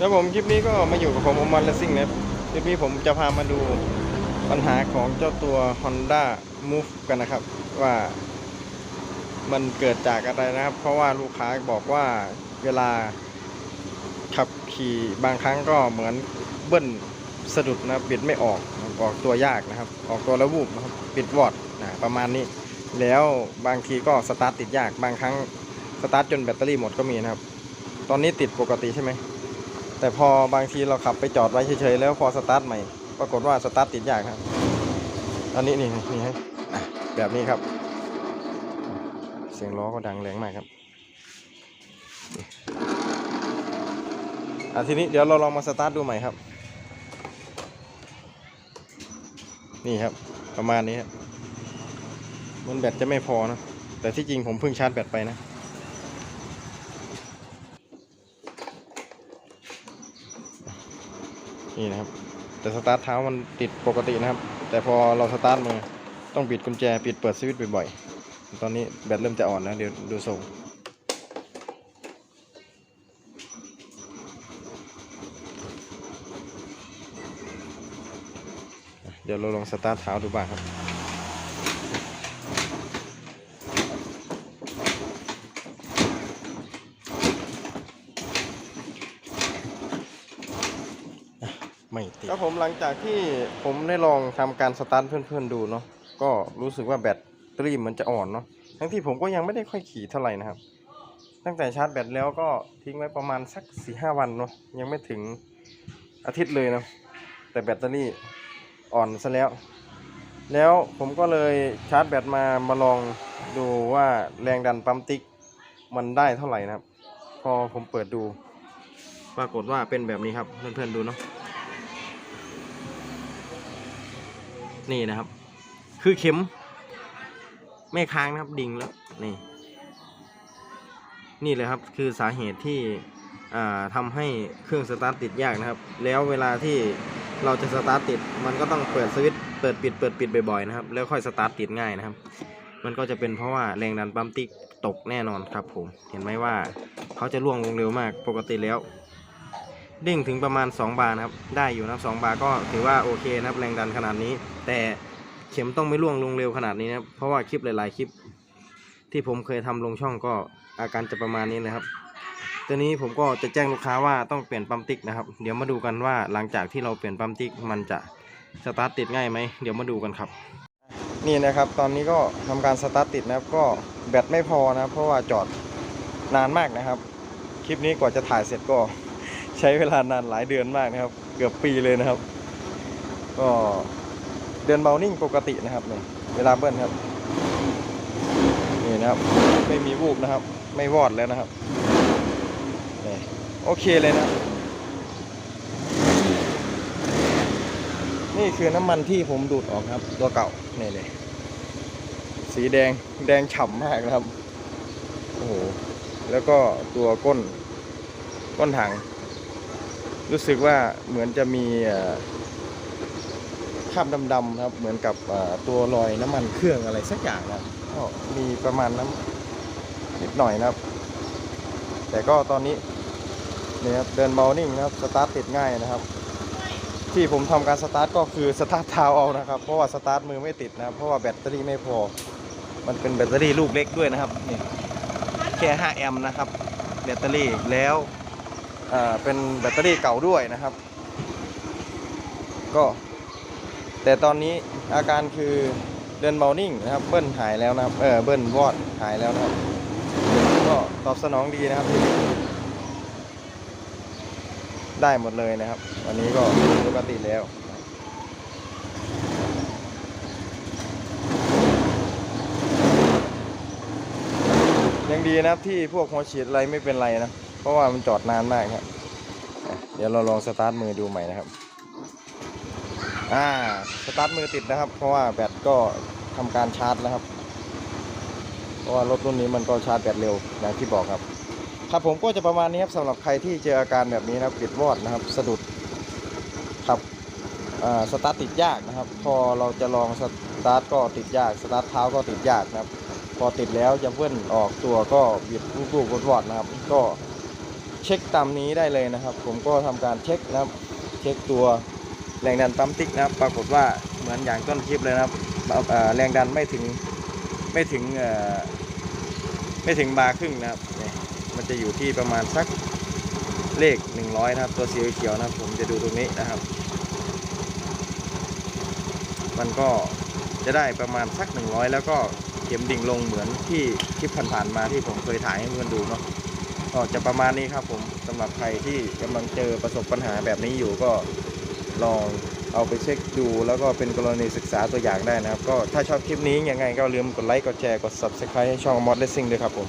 แล้วผมคลิปนี้ก็มาอยู่กับผมอมันเลสซิ่งนะครับคลิปนี้ผมจะพามาดูปัญหาของเจ้าตัว Honda Move กันนะครับ ว่ามันเกิดจากอะไรนะครับ เพราะว่าลูกค้าบอกว่าเวลาขับขี่บางครั้งก็เหมือนเบิ้ลสะดุดนะบปิดไม่ออกออกตัวยากนะครับ ออกตัวแล้ววูบนะครับปิดวอดนะประมาณนี้ แล้วบางทีก็สตาร์ทติดยากบางครั้งสตาร์ทจนแบตเตอรี่หมดก็มีนะครับ ตอนนี้ติดปกติใช่ไหม แต่พอบางทีเราขับไปจอดไว้เฉยๆแล้วพอสตาร์ทใหม่ ปรากฏว่าสตาร์ทติดยากครับ อันนี้นี่นี่ให้อะแบบนี้ครับ เสียงล้อก็ดังแรงมากครับอะทีนี้เดี๋ยวเราลองมาสตาร์ทดูใหม่ครับ นี่ครับ ประมาณนี้ครับมันแบตจะไม่พอนะ แต่ที่จริงผมเพิ่งชาร์จแบตไปนะ นี่นะครับ แต่สตาร์ทเท้ามันติดปกตินะครับ แต่พอเราสตาร์ทมือต้องปิดกุญแจปิดเปิดสวิตช์บ่อยๆ ตอนนี้แบตเริ่มจะอ่อนแล้วเดี๋ยวดูทรงเดี๋ยวเราลองสตาร์ทเท้าดูบ้างครับ ไม่ติดครับผมหลังจากที่ผมได้ลองทำการสตาร์ทเพื่อนๆดูเนาะก็รู้สึกว่าแบตเตอรี่มันจะอ่อนเนาะทั้งที่ผมก็ยังไม่ได้ค่อยขี่เท่าไหร่นะครับ ตั้งแต่ชาร์จแบตแล้วก็ทิ้งไว้ประมาณสักสี่ห้าวันเนาะยังไม่ถึงอาทิตย์เลยเนาะแต่แบตเตอรี่อ่อนซะแล้ว แล้วผมก็เลยชาร์จแบตมามาลองดูว่าแรงดันปั๊มติ๊กมันได้เท่าไหร่นะครับ พอผมเปิดดู ปรากฏว่าเป็นแบบนี้ครับเพื่อนๆดูเนาะ นี่นะครับ คือเข็ม ไม่ค้างนะครับดิ่งแล้วนี่ นี่เลยครับคือสาเหตุที่อ่าทำให้เครื่องสตาร์ทติดยากนะครับ แล้วเวลาที่เราจะสตาร์ทติด มันก็ต้องเปิดสวิตช์เปิดปิดเปิดปิดบ่อยๆนะครับ แล้วค่อยสตาร์ทติดง่ายนะครับ มันก็จะเป็นเพราะว่าแรงดันปั๊มติ๊กตกแน่นอนครับผม เห็นไหมว่าเขาจะล่วงลงเร็วมาก ปกติแล้ว ด้งถึงประมาณ 2 บาร์นะครับ ได้อยู่นะครับ2บาร์ก็ถือว่าโอเคนะครับแรงดันขนาดนี้ แต่เข็มต้องไม่ล่วงลงเร็วขนาดนี้นะครับ เพราะว่าคลิปหลาย ๆ คลิป ที่ผมเคยทำลงช่องก็อาการจะประมาณนี้นะครับ ตัวนี้ผมก็จะแจ้งลูกค้าว่าต้องเปลี่ยนปั๊มติ๊กนะครับ เดี๋ยวมาดูกันว่าหลังจากที่เราเปลี่ยนปั๊มติ๊กมันจะสตาร์ทติดง่ายไหมเดี๋ยวมาดูกันครับ นี่นะครับ ตอนนี้ก็ทำการสตาร์ทติดนะครับ ก็แบตไม่พอนะเพราะว่าจอดนานมากนะครับ คลิปนี้กว่าจะถ่ายเสร็จก็ ใช้เวลานานหลายเดือนมากนะครับ เกือบปีเลยนะครับ ก็เดินเบานิ่งปกตินะครับเนี่ยเวลาเบิ้ลครับนี่นะครับ ไม่มีวูบนะครับ ไม่วอดแล้วนะครับนี่โอเคเลยนะ นี่คือน้ำมันที่ผมดูดออกครับ ตัวเก่านี่เลยสีแดงแดงฉ่ำมากนะครับโอ้โหแล้วก็ตัวก้นก้นถัง รู้สึกว่าเหมือนจะมีคราบดำๆครับ เหมือนกับตัวรอยน้ำมันเครื่องอะไรสักอย่างนะก็มีประมาณน้ำนิดหน่อยนะครับ แต่ก็ตอนนี้เนี่ยครับเดินเบานิ่งนะครับสตาร์ทติดง่ายนะครับ ที่ผมทำการสตาร์ทก็คือสตาร์ทเท้าเอานะครับ เพราะว่าสตาร์ทมือไม่ติดนะเพราะว่าแบตเตอรี่ไม่พอ มันเป็นแบตเตอรี่ลูกเล็กด้วยนะครับนี่แค่ 5 แอมป์นะครับ แบตเตอรี่แล้ว เป็นแบตเตอรี่เก่าด้วยนะครับ ก็ แต่ตอนนี้อาการคือเดินเบานิ่งนะครับ เบิ้ลหายแล้วนะครับ เออเบิ้ลวอดหายแล้วนะครับ ก็ตอบสนองดีนะครับได้หมดเลยนะครับ วันนี้ก็ปกติแล้วยังดีนะครับที่พวกหัวฉีดอะไรไม่เป็นไรนะ เพราะว่ามันจอดนานมากครับเดี๋ยวเราลองสตาร์ทมือดูใหม่นะครับอ่าสตาร์ทมือติดนะครับ เพราะว่าแบตก็ทำการชาร์จแล้วครับ เพราะว่ารถรุ่นนี้มันก็ชาร์จแบตเร็วอย่างที่บอกครับครับผมก็จะประมาณนี้ครับสำหรับใครที่เจออาการแบบนี้นะครับปิดวอดนะครับ สะดุดครับสตาร์ทติดยากนะครับ พอเราจะลองสตาร์ทก็ติดยากสตาร์ทเท้าก็ติดยากนะครับ พอติดแล้วจะเพื่อนออกตัวก็บิดลูกๆวอดๆนะครับ ก็ เช็คตามนี้ได้เลยนะครับ ผมก็ทำการเช็คนะครับ เช็คตัวแรงดันปั๊มติ๊กนะครับ ปรากฏว่าเหมือนอย่างต้นคลิปเลยนะครับแรงดันไม่ถึงไม่ถึงไม่ถึงบาร์ครึ่งนะครับมันจะอยู่ที่ประมาณสักเลข 100 นะครับ ตัวสีเขียวนะครับ ผมจะดูตรงนี้นะครับ มันก็จะได้ประมาณสัก 100 แล้วก็เข็มดิ่งลงเหมือนที่คลิปผ่านๆมาที่ผมเคยถ่ายให้เพื่อนดูเนาะ ก็จะประมาณนี้ครับผมสำหรับใครที่กำลังเจอประสบปัญหาแบบนี้อยู่ก็ลองเอาไปเช็คดู แล้วก็เป็นกรณีศึกษาตัวอย่างได้นะครับ ก็ถ้าชอบคลิปนี้ยังไงก็ลืมกดไลค์กดแชร์กด subscribe ให้ช่อง Mod Racing ด้วยครับผม